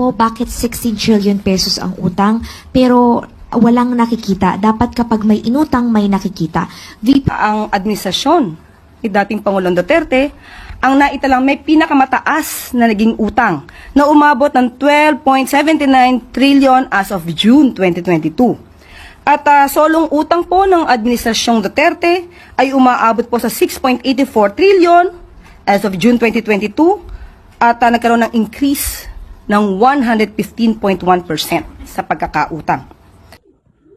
po bakit 16 trillion pesos ang utang pero walang nakikita. Dapat kapag may inutang, may nakikita. VP ang administrasyon ni dating Pangulong Duterte ang naitalang may pinakamataas na naging utang na umabot ng 12.79 trillion as of June 2022. At ah, solong utang po ng administrasyong Duterte ay umaabot po sa 6.84 trillion as of June 2022 at ah, nagkaroon ng increase ng 115.1% sa pagkakautang.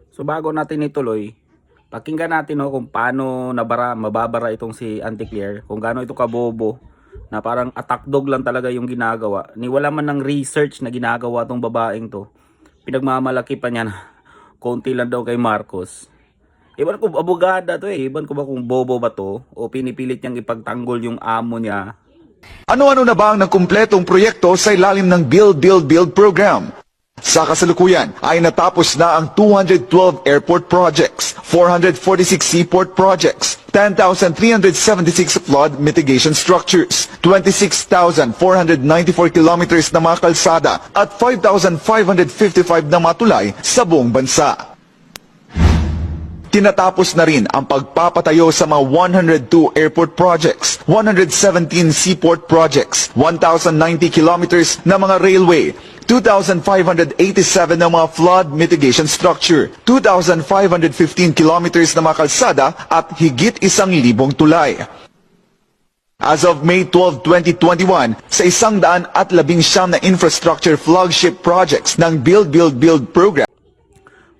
So bago natin ituloy, pakinggan natin no, kung paano nabara, mababara itong si Auntie Claire, kung gaano ito kabobo, na parang attack dog lang talaga yung ginagawa. Ni wala man ng research na ginagawa tong babaeng to. Pinagmamalaki pa niya na konti lang daw kay Marcos. Iban ko abogada to eh. Iban ko ba kung bobo ba to o pinipilit niyang ipagtanggol yung amo niya Ano-ano na ba ang nagkumpletong proyekto sa ilalim ng Build Build Build program? Sa kasalukuyan ay natapos na ang 212 airport projects, 446 seaport projects, 10,376 flood mitigation structures, 26,494 kilometers na mga kalsada at 5,555 na matulay sa buong bansa. Tinatapos na rin ang pagpapatayo sa mga 102 airport projects, 117 seaport projects, 1,090 kilometers na mga railway, 2,587 na mga flood mitigation structure, 2,515 kilometers na mga kalsada at higit isang libong tulay. As of May 12, 2021, sa isang daan at labing siyam na infrastructure flagship projects ng Build Build Build program,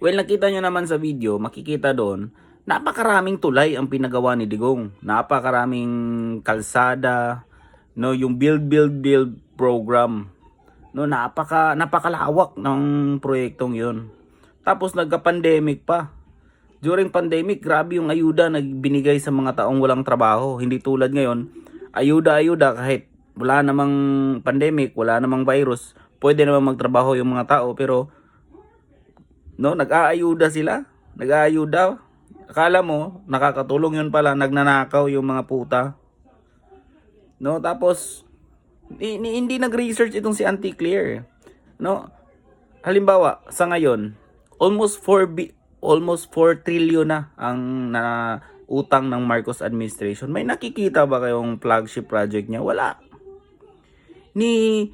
Well, nakita nyo naman sa video, makikita doon, napakaraming tulay ang pinagawa ni Digong. Napakaraming kalsada, no, yung build build build program. No, napaka napakalawak ng proyektong 'yon. Tapos nagka-pandemic pa. During pandemic, grabe yung ayuda na binigay sa mga taong walang trabaho. Hindi tulad ngayon, ayuda-ayuda kahit wala namang pandemic, wala namang virus, pwede naman magtrabaho yung mga tao pero No, nag-aayuda sila. Nag-aayuda. Akala mo, nakakatulong yun pala, nagnanakaw yung mga puta. No, tapos, hindi, nag-research itong si Auntie Claire. No, halimbawa, sa ngayon, almost 4 bi- almost 4 trillion na ang na utang ng Marcos administration. May nakikita ba kayong flagship project niya? Wala. Ni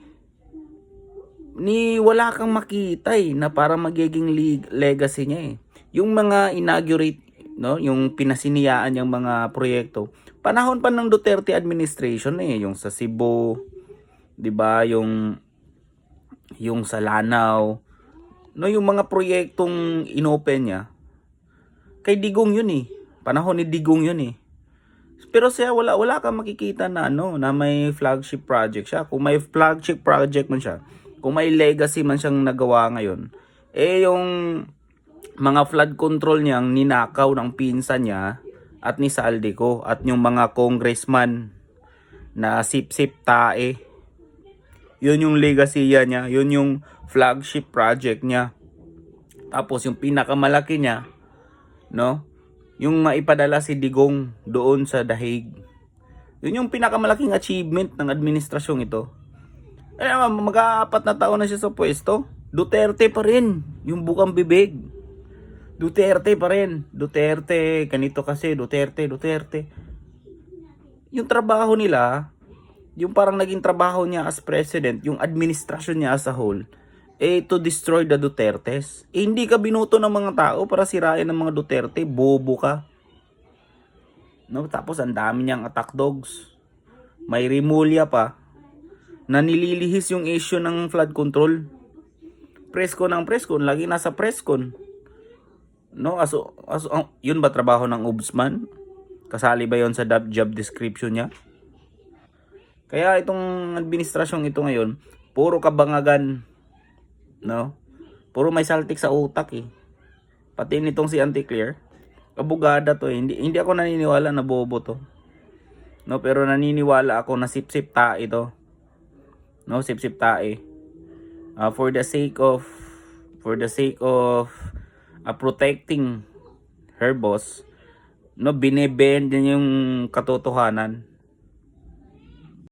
ni wala kang makita eh, na para magiging leg- legacy niya eh. Yung mga inaugurate, no, yung pinasiniyaan yung mga proyekto. Panahon pa ng Duterte administration eh, yung sa Cebu, 'di ba, yung yung sa Lanao, no, yung mga proyektong inopen niya. Kay Digong yun eh. Panahon ni Digong yun eh. Pero siya wala wala kang makikita na ano na may flagship project siya. Kung may flagship project man siya, kung may legacy man siyang nagawa ngayon, eh yung mga flood control niyang ninakaw ng pinsan niya at ni Saldico at yung mga congressman na sip-sip tae. Yun yung legacy niya, yun yung flagship project niya. Tapos yung pinakamalaki niya, no? Yung maipadala si Digong doon sa Dahig. Yun yung pinakamalaking achievement ng administrasyong ito. Eh, mag-aapat na taon na siya sa pwesto. Duterte pa rin. Yung bukang bibig. Duterte pa rin. Duterte, ganito kasi, Duterte, Duterte. Yung trabaho nila, yung parang naging trabaho niya as president, yung administrasyon niya as a whole, eh to destroy the Dutertes. Eh, hindi ka binuto ng mga tao para sirain ng mga Duterte, bobo ka. No, tapos ang dami niyang attack dogs. May Rimulya pa na nililihis yung issue ng flood control. Preskon ng preskon, lagi nasa preskon. No, aso, aso ang- yun ba trabaho ng ombudsman? Kasali ba yon sa job description niya? Kaya itong administrasyong ito ngayon, puro kabangagan, no? Puro may saltik sa utak eh. Pati nitong si Auntie Claire, abogada to eh. Hindi, hindi ako naniniwala na bobo to. No, pero naniniwala ako na sip-sip tae ito no sip-sip tae. Uh, for the sake of for the sake of uh, protecting her boss no binebend yung katotohanan